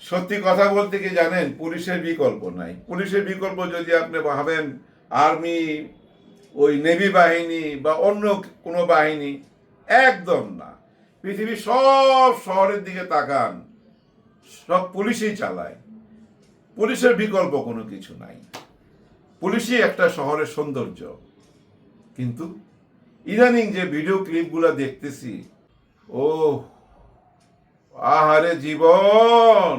সত্যি কথা বলতে কি জানেন, পুলিশের বিকল্প নাই। পুলিশের বিকল্প যদি আপনি ভাবেন, আর্মি, ওই নেভি বাহিনী বা অন্য কোনো বাহিনী, একদম না। পৃথিবীর সব শহরের দিকে তাকান, সব পুলিশই চালায়। পুলিশের বিকল্প কোনো কিছু নাই। পুলিশই একটা শহরের সৌন্দর্য। কিন্তু ইদানিং যে ভিডিও ক্লিপগুলো দেখতেছি ও আহারে জীবন।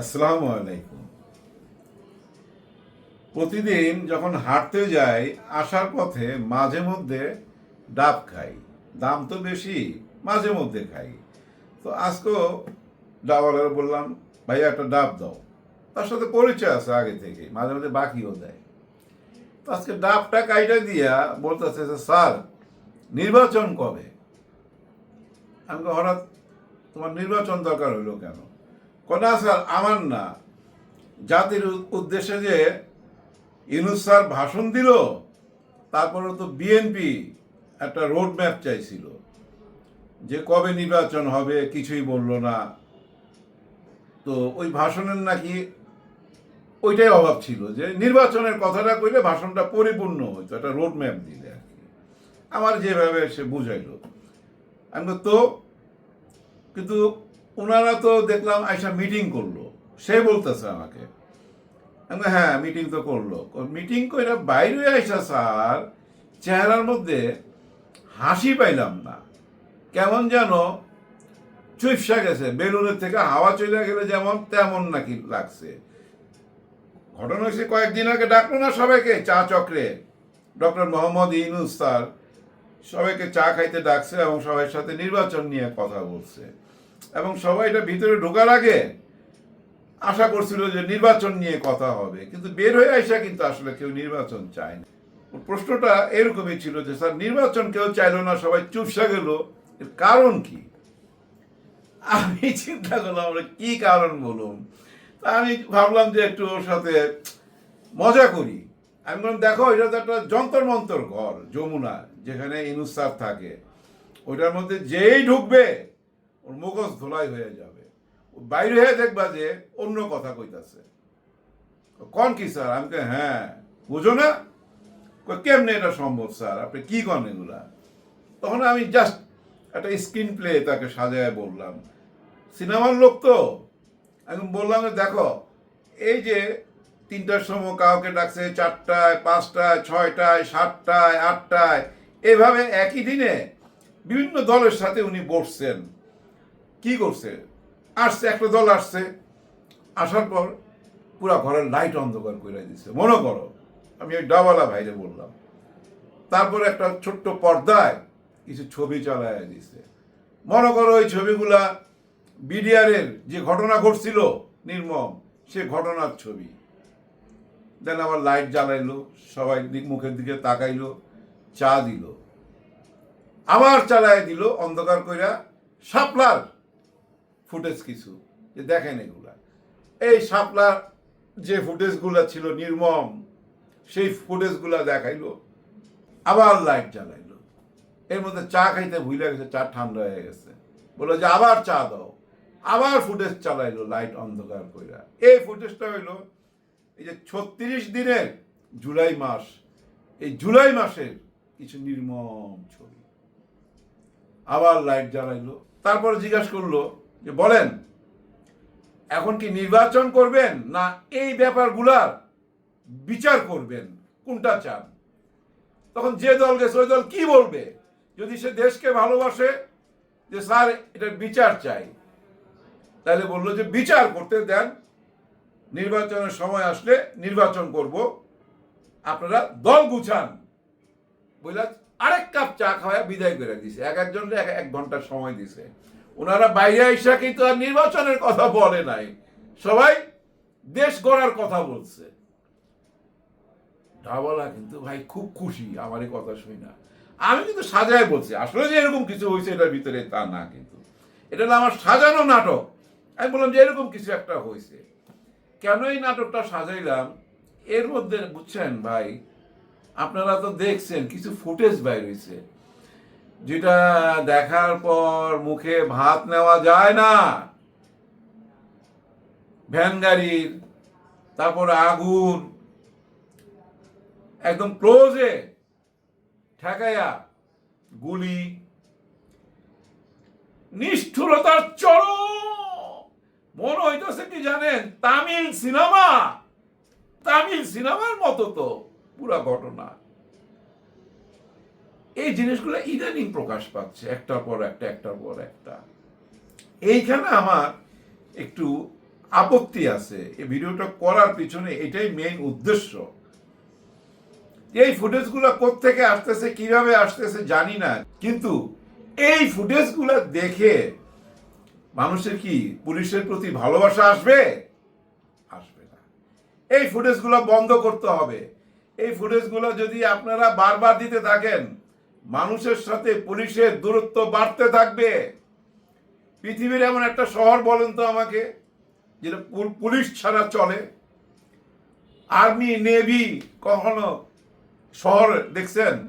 আসসালামু আলাইকুম। প্রতিদিন যখন হাঁটতে যাই, আসার পথে মাঝে মধ্যে ডাব খাই। দাম তো বেশি, মাঝে মধ্যে খাই। তো আজকেও ডাবওয়ালার বললাম, ভাইয়া, একটা ডাব দাও। তার সাথে পরিচয় আছে আগে থেকে মাঝে মাঝে বাকিও দেয়। তো আজকে ডাবটা কাইটা দিয়া বলতেছে স্যার, নির্বাচন কবে? আমি হঠাৎ তোমার নির্বাচন দরকার হলো কেন? কোনা স্যার, আমার না। জাতির উদ্দেশ্যে যে ইনুস স্যার ভাষণ দিল, তারপরে তো বিএনপি একটা রোড ম্যাপ চাইছিল। যে কবে নির্বাচন হবে, কিছুই বলল না। তো ওই ভাষণের নাকি ওইটাই অভাব ছিল যে নির্বাচনের কথাটা কইলে ভাষণটা পরিপূর্ণ হইতো, একটা রোড ম্যাপ দিলে আর কি। আমার যেভাবে সে বুঝাইলো। আমি তো কিন্তু ওনারা তো দেখলাম আইসা মিটিং করল। সে বলতেছে আমাকে। হ্যাঁ মিটিং তো করল। মিটিং করে বাইরে আইসা স্যার, চেহারার মধ্যে হাসি পাইলাম না। কেমন যেন চুপসা গেছে। বেলুনের থেকে হাওয়া চলে গেলে যেমন তেমন নাকি লাগছে। ঘটনা হয়েছে কয়েকদিন আগে, ডাকলো না সবাইকে, চা চক্রে। ডক্টর মোহাম্মদ ইনুস স্যার সবাইকে চা খাইতে ডাকছে এবং সবার সাথে নির্বাচন নিয়ে কথা বলছে। এবং সবাই এটা ভিতরে ঢোকার আগে আশা করছিল যে নির্বাচন নিয়ে কথা হবে। কিন্তু বের হয়ে আইসা কিন্তু আসলে কেউ নির্বাচন চায় না। প্রশ্নটা এরকমই ছিল যে, স্যার, নির্বাচন কেউ চাইলো না, সবাই চুপসা গেল। এর কারণ কি? আমি চিন্তা করলাম আমরা কি কারণ বলুন? তা আমি ভাবলাম যে একটু ওর সাথে মজা করি। আমি বললাম, দেখো, এটা তো একটা যন্তর মন্তর ঘর, যমুনা, যেখানে ইনুস স্যার থাকে। ওইটার মধ্যে যেই ঢুকবে ওর মুখোশ ধোলাই হয়ে যাবে। বাইরে হয়ে দেখবা যে অন্য কথা কইতাছে। কন কি স্যার? আমি হ্যাঁ বুঝো না? কেমনে এটা সম্ভব স্যার? আপনি কি কন এগুলা? তখন আমি জাস্ট একটা স্ক্রিন প্লে তাকে সাজায় বললাম। সিনেমার লোক তো? আমি বললাম দেখো, এই যে তিনটার সময় কাউকে ডাকছে চারটায়, পাঁচটায়, ছয়টায়, সাতটায়, আটটায়, এভাবে একই দিনে বিভিন্ন দলের সাথে উনি বসছেন। কি করছে? আসছে, একটা দল আসছে। আসার পর পুরো ঘরের লাইট অন্ধকার করে দিছে। মনে করো, আমি ওই ডাবালা ভাইরে বললাম। তারপর একটা ছোট্ট পর্দায় কিছু ছবি চালায় দিছে। মনে করো, ওই ছবিগুলা বিডিআরের যে ঘটনা ঘটছিল, নির্মম, সে ঘটনার ছবি। দেন আবার লাইট জ্বালাইলো, সবাই দিক মুখের দিকে তাকাইলো, চা দিল। আবার চালায় দিল, অন্ধকার কইরা শাপলার ফুটেজ কিছু, যে দেখেন এগুলা। এই শাপলার যে ফুটেজগুলা ছিল নির্মম, সেই ফুটেজগুলা দেখাইলো, আবার লাইট জ্বালাইলো। এর মধ্যে চা খাইতে ভুলে গেছে, চা ঠান্ডা হয়ে গেছে। বলল যে আবার চা দাও। আবার ফুটেজ চালাইলো লাইট অন্ধকার কইরা। এই ফুটেজটা হইল এই যে ছত্রিশ দিনের জুলাই মাস, এই জুলাই মাসের কিছু নির্মম ছবি। আবার লাইট জ্বালাইলো, তারপরে জিজ্ঞাসা করল যে বলেন, এখন কি নির্বাচন করবেন না এই ব্যাপারগুলার বিচার করবেন? কোনটা চান? তখন যে দল গেছে, ওই দল কি বলবে? যদি সে দেশকে ভালোবাসে, যে স্যার, এটা বিচার চাই। তাহলে বলল যে বিচার করতে দেন। নির্বাচনের সময় আসলে নির্বাচন করব। আপনারা দল গুছান। বুঝলা আরেক কাপ চা খাওয়া বিদায় করে দিছে। এক একজন এক এক ঘণ্টার সময় দিছে। ওনারা বাইরে আইসা কিন্তু আর নির্বাচনের কথা বলে নাই। সবাই দেশ গড়ার কথা বলছে। ঢাবালা কিন্তু ভাই খুব খুশি, আমার কথা শুই না। আমি কিন্তু সাজায় বলছি, আসলে যে এরকম কিছু হয়েছে এটার ভিতরে তা না কিন্তু। এটা হলো আমার সাজানো নাটক। আমি বললাম যে এরকম কিছু একটা হয়েছে। কেন এই নাটকটা সাজাইলাম? এর মধ্যে বুঝছেন ভাই, আপনারা তো দেখছেন, কিছু ফুটেজ বাইর হয়েছে। যেটা দেখার পর মুখে ভাত নেওয়া যায় না। ভ্যান গাড়ির, তারপরে আগুন, একদম ক্লোজে ঠেকাইয়া গুলি, নিষ্ঠুরতার চরম। মনে হইতেছে কি জানেন, তামিল সিনেমা, তামিল সিনেমার মতো তো, পুরা ঘটনা। এই জিনিসগুলো ইদানিং প্রকাশ পাচ্ছে, একটার পর একটা, একটার পর একটা। এইখানে আমার একটু আপত্তি আছে, এই ভিডিওটা করার পিছনে এটাই মেইন উদ্দেশ্য। এই ফুটেজগুলো থেকে আসতেছে, কীভাবে আসতেছে জানি না, কিন্তু এই ফুটেজগুলো দেখে মানুষের কি পুলিশের প্রতি ভালোবাসা আসবে? আসবে না। এই ফুটেজগুলো বন্ধ করতে হবে। এই ফুটেজগুলো যদি আপনারা বারবার দিতে থাকেন মানুষের সাথে পুলিশের দূরত্ব বাড়তে থাকবে। পৃথিবীর এমন একটা শহর বলেন তো আমাকে, যেটা পুলিশ ছাড়া চলে। আর্মি, নেভি, কখনো শহর দেখছেন?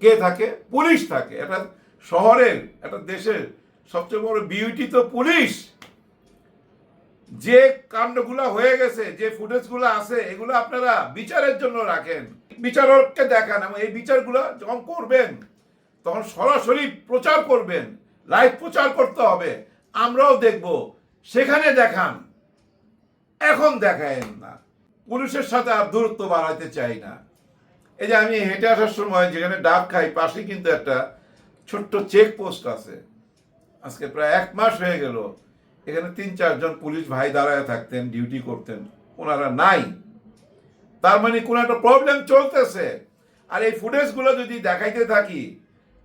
কে থাকে? পুলিশ থাকে। এটা শহরের, একটা দেশের সবচেয়ে বড় বিউটি তো পুলিশ। যে কাণ্ডগুলো হয়ে গেছে, যে ফুটেজগুলো আছে, এগুলো আপনারা বিচারের জন্য রাখেন। বিচারককে দেখান এবং এই বিচারগুলো যখন করবেন, তখন সরাসরি প্রচার করবেন, লাইভ প্রচার করতে হবে। আমরাও দেখব, সেখানে দেখান। এখন দেখায়েন না। পুলিশের সাথে আর দূরত্ব বাড়াইতে চাই না। এই যে আমি হেঁটে আসার সময় যেখানে ডাব খাই পাশে কিন্তু একটা ছোট্ট চেক পোস্ট আছে। আজকে প্রায় এক মাস হয়ে গেল। এখানে তিন চারজন পুলিশ ভাই দাঁড়ায় থাকতেন ডিউটি করতেন। ওনারা নাই। তার মানে কোনো একটা প্রবলেম চলতেছে। আর এই ফুটেজগুলো যদি দেখাইতে থাকি,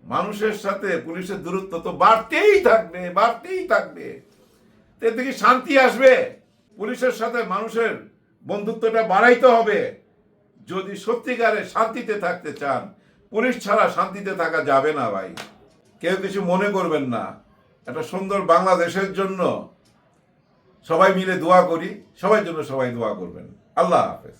মানুষের সাথে পুলিশের দূরত্ব তো বাড়তেই থাকবে বাড়তেই থাকবে। এতে কি শান্তি আসবে? পুলিশের সাথে মানুষের বন্ধুত্বটা বাড়াইতে হবে। যদি সত্যিকারে শান্তিতে থাকতে চান, পুলিশ ছাড়া শান্তিতে থাকা যাবে না ভাই। কেউ কিছু মনে করবেন না। একটা সুন্দর বাংলাদেশের জন্য সবাই মিলে দোয়া করি, সবাই জন্য সবাই দোয়া করবেন। আল্লাহ হাফেজ।